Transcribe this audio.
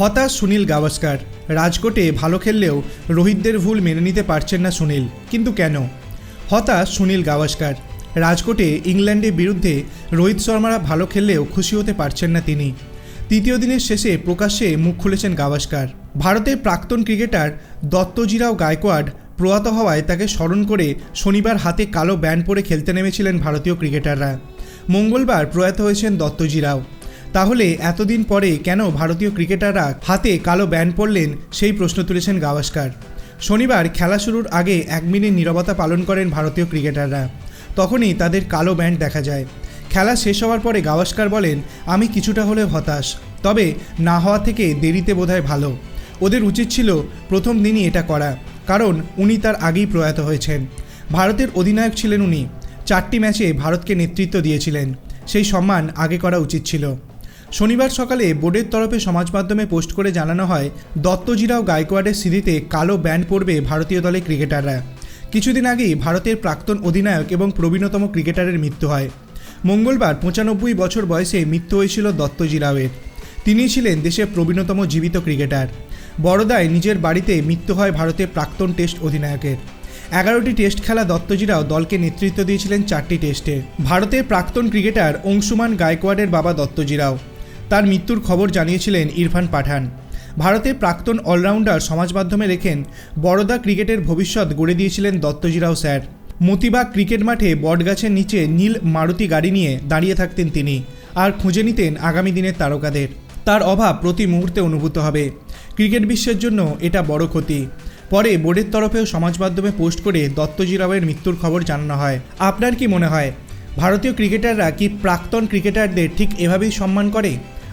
হতাশ সুনীল গাভাস্কার। রাজকোটে ভালো খেললেও রোহিতদের ভুল মেনে নিতে পারছেন না সুনীল। কিন্তু কেন? হতাশ সুনীল গাভাস্কার। রাজকোটে ইংল্যান্ডের বিরুদ্ধে রোহিত শর্মারা ভালো খেললেও খুশি হতে পারছেন না তিনি। তৃতীয় দিনের শেষে প্রকাশ্যে মুখ খুলেছেন গাভাস্কার। ভারতের প্রাক্তন ক্রিকেটার দত্তজিরাও গায়কোয়াড প্রয়াত হওয়ায় তাকে স্মরণ করে শনিবার হাতে কালো ব্যান্ড পরে খেলতে নেমেছিলেন ভারতীয় ক্রিকেটাররা। মঙ্গলবার প্রয়াত হয়েছেন দত্তজিরাও। তাহলে এতদিন পরে কেন ভারতীয় ক্রিকেটাররা হাতে কালো ব্যান্ড পরলেন? সেই প্রশ্ন তুলেছেন গাভাস্কার। শনিবার খেলা শুরুর আগে এক মিনিট নীরবতা পালন করেন ভারতীয় ক্রিকেটাররা। তখনই তাদের কালো ব্যান্ড দেখা যায়। খেলা শেষ হওয়ার পরে গাভাস্কার বলেন, আমি কিছুটা হলেও হতাশ। তবে না হওয়া থেকে দেরিতে বোধহয় ভালো। ওদের উচিত ছিল প্রথম দিনই এটা করা, কারণ উনি তার আগেই প্রয়াত হয়েছেন। ভারতের অধিনায়ক ছিলেন উনি। চারটি ম্যাচে ভারতকে নেতৃত্ব দিয়েছিলেন। সেই সম্মান আগে করা উচিত ছিল। শনিবার সকালে বোর্ডের তরফে সমাজ মাধ্যমে পোস্ট করে জানানো হয়, দত্তজিরাও গায়কোয়াডের স্মৃতিতে কালো ব্যান্ড পরবে ভারতীয় দলের ক্রিকেটাররা। কিছুদিন আগেই ভারতের প্রাক্তন অধিনায়ক এবং প্রবীণতম ক্রিকেটারের মৃত্যু হয়। মঙ্গলবার পঁচানব্বই বছর বয়সে মৃত্যু হয়েছিল দত্তজিরাওয়ের। তিনি ছিলেন দেশের প্রবীণতম জীবিত ক্রিকেটার। বড়দায় নিজের বাড়িতে মৃত্যু হয় ভারতের প্রাক্তন টেস্ট অধিনায়কের। এগারোটি টেস্ট খেলা দত্তজিরাও দলকে নেতৃত্ব দিয়েছিলেন চারটি টেস্টে। ভারতের প্রাক্তন ক্রিকেটার অংশুমান গায়কোয়াডের বাবা দত্তজিরাও। তার মৃত্যুর খবর জানিয়েছিলেন ইরফান পাঠান। ভারতের প্রাক্তন অলরাউন্ডার সমাজ মাধ্যমে রেখেন বড়দা ক্রিকেটের ভবিষ্যৎ গড়ে দিয়েছিলেন দত্তজিরাও স্যার। মতিবাগ ক্রিকেট মাঠে বটগাছের নিচে নীল মারুতি গাড়ি নিয়ে দাঁড়িয়ে থাকতেন তিনি আর খুঁজে নিতেন আগামী দিনের তারকাদের। তার অভাব প্রতি মুহূর্তে অনুভূত হবে। ক্রিকেট বিশ্বের জন্য এটা বড় ক্ষতি। পরে বোর্ডের তরফেও সমাজ মাধ্যমে পোস্ট করে দত্তজিরাওয়ের মৃত্যুর খবর জানানো হয়। আপনার কি মনে হয়, ভারতীয় ক্রিকেটাররা কি প্রাক্তন ক্রিকেটারদের ঠিক এভাবেই সম্মান করে?